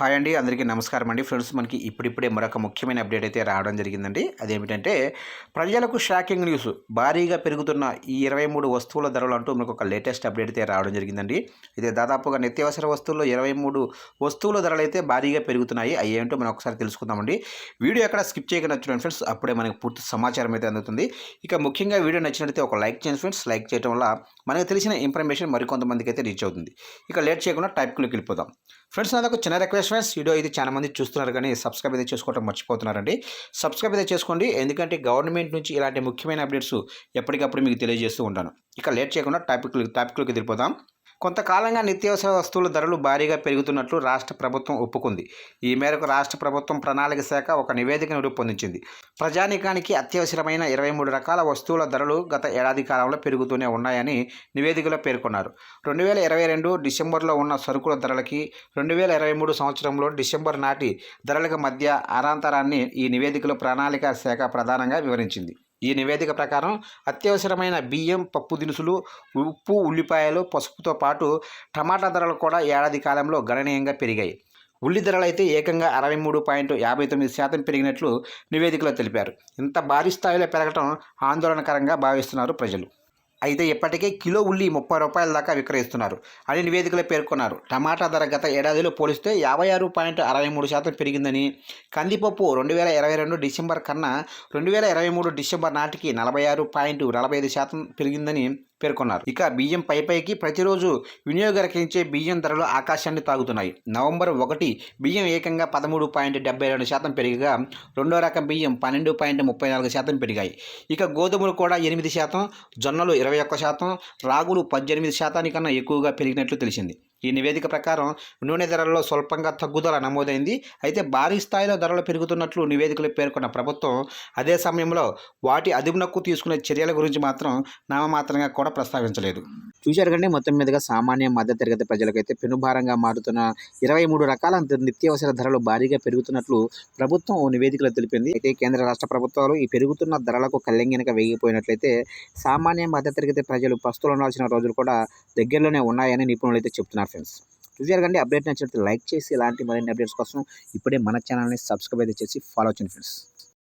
Hi అండి అందరికీ నమస్కారం అండి. ఫ్రెండ్స్ మనకి ఇప్పుడిప్పుడే మరొక ముఖ్యమైన అప్డేట్ అయితే రావడం జరిగిందండి. అదేమిటంటే ప్రజలకు షాకింగ్ న్యూస్. భారీగా పెరుగుతున్న ఈ ఇరవై మూడు వస్తువుల ధరలు అంటూ మనకు ఒక లేటెస్ట్ అప్డేట్ అయితే రావడం జరిగిందండి. ఇది దాదాపుగా నిత్యావసర వస్తువుల్లో ఇరవై మూడు వస్తువుల ధరలు అయితే భారీగా పెరుగుతున్నాయి. అవి ఏంటో మనం ఒకసారి తెలుసుకుందామండి. వీడియో ఎక్కడ స్కిప్ చేయకుండా చూడండి ఫ్రెండ్స్. అప్పుడే మనకు పూర్తి సమాచారం అయితే అందుతుంది. ఇక ముఖ్యంగా వీడియో నచ్చినట్లయితే ఒక లైక్ చేయండి ఫ్రెండ్స్. లైక్ చేయడం వల్ల మనకు తెలిసిన ఇన్ఫర్మేషన్ మరికొంతమందికి అయితే రీచ్ అవుతుంది. ఇక లేట్ చేయకుండా టైప్ క్లిక్ వెళ్ళిపోదాం. ఫ్రెండ్స్ నాకు చిన్న రిక్వెస్ట్ ఫ్రెండ్స్ వీడియో ఇది చాలా మంది చూస్తున్నారు కానీ సబ్స్క్రైబ్ అయితే చేసుకోవడం మర్చిపోతున్నారండి. సబ్స్క్రైబ్ అయితే చేసుకోండి. ఎందుకంటే గవర్నమెంట్ నుంచి ఇలాంటి ముఖ్యమైన అప్డేట్స్ ఎప్పటికప్పుడు మీకు తెలియజేస్తూ ఉంటాను. ఇక లేట్ చేయకుండా టాపిక్ టాపిక్లోకి వెళ్ళిపోదాం. కొంతకాలంగా నిత్యావసర వస్తువుల ధరలు భారీగా పెరుగుతున్నట్లు రాష్ట్ర ప్రభుత్వం ఒప్పుకుంది. ఈ మేరకు రాష్ట్ర ప్రభుత్వం ప్రణాళిక శాఖ ఒక నివేదికను రూపొందించింది. ప్రజానీకానికి అత్యవసరమైన ఇరవై మూడు రకాల వస్తువుల ధరలు గత ఏడాది కాలంలో పెరుగుతూనే ఉన్నాయని నివేదికలో పేర్కొన్నారు. రెండు వేల ఇరవై రెండు డిసెంబర్లో ఉన్న సరుకుల ధరలకి రెండు వేల ఇరవై మూడు సంవత్సరంలో డిసెంబర్ నాటి ధరలకు మధ్య అరాంతరాన్ని ఈ నివేదికలో ప్రణాళిక శాఖ ప్రధానంగా వివరించింది. ఈ నివేదిక ప్రకారం అత్యవసరమైన బియ్యం పప్పు దినుసులు ఉప్పు ఉల్లిపాయలు పసుపుతో పాటు టమాటా ధరలు కూడా ఏడాది కాలంలో గణనీయంగా పెరిగాయి. ఉల్లి ధరలు అయితే ఏకంగా అరవై మూడు పాయింట్ యాభై తొమ్మిది శాతం పెరిగినట్లు నివేదికలో తెలిపారు. ఇంత భారీ స్థాయిలో పెరగటం ఆందోళనకరంగా భావిస్తున్నారు ప్రజలు. అయితే ఇప్పటికే కిలో ఉల్లి ముప్పై రూపాయల దాకా విక్రయిస్తున్నారు. అని నివేదికలో పేర్కొన్నారు. టమాటా ధర గత ఏడాదిలో పోలిస్తే యాభై ఆరు పాయింట్ అరవై మూడు శాతం పెరిగిందని కందిపప్పు రెండు వేల ఇరవై రెండు డిసెంబర్ కన్నా రెండు వేల ఇరవై మూడు డిసెంబర్ నాటికి నలభై ఆరు పాయింట్ నలభై ఐదు శాతం పెరిగిందని పేర్కొన్నారు. ఇక బియ్యం పైపైకి ప్రతిరోజు వినియోగరకించే బియ్యం ధరలు ఆకాశాన్ని తాగుతున్నాయి. నవంబర్ ఒకటి బియ్యం ఏకంగా పదమూడు పాయింట్ డెబ్బై రెండు శాతం పెరిగగా రెండో రకం బియ్యం పన్నెండు పాయింట్ ముప్పై నాలుగు శాతం పెరిగాయి. ఇక గోధుమలు కూడా ఎనిమిది శాతం జొన్నలు ఇరవై ఒక్క శాతం రాగులు పద్దెనిమిది శాతానికన్నా ఎక్కువగా పెరిగినట్లు తెలిసింది. ఈ నివేదిక ప్రకారం నూనె ధరల్లో స్వల్పంగా తగ్గుదల నమోదైంది. అయితే భారీ స్థాయిలో ధరలు పెరుగుతున్నట్లు నివేదికలు పేర్కొన్న ప్రభుత్వం అదే సమయంలో వాటి అదుపునకు తీసుకునే చర్యల గురించి మాత్రం నామమాత్రంగా కూడా ప్రస్తావించలేదు. చూశారు కంటే మొత్తం మీదుగా సామాన్య మధ్యతరగతి ప్రజలకైతే పెనుభారంగా మారుతున్న ఇరవై మూడు రకాల నిత్యావసర ధరలు భారీగా పెరుగుతున్నట్లు ప్రభుత్వం ఓ నివేదికలో తెలిపింది. అయితే కేంద్ర రాష్ట్ర ప్రభుత్వాలు ఈ పెరుగుతున్న ధరలకు కళ్ళెంగినక వేగిపోయినట్లయితే సామాన్య మధ్యతరగతి ప్రజలు పస్తులు ఉండాల్సిన రోజులు కూడా దగ్గరలోనే ఉన్నాయని నిపుణులు అయితే చెప్తున్నారు ఫ్రెండ్స్. చూసారు కండి అప్డేట్ నచ్చినట్లయితే లైక్ చేసి ఇలాంటి మరిన్ని అప్డేట్స్ కోసం ఇప్పుడే మన ఛానల్ని సబ్స్క్రైబ్ అయితే చేసి ఫాలో చేయండి ఫ్రెండ్స్.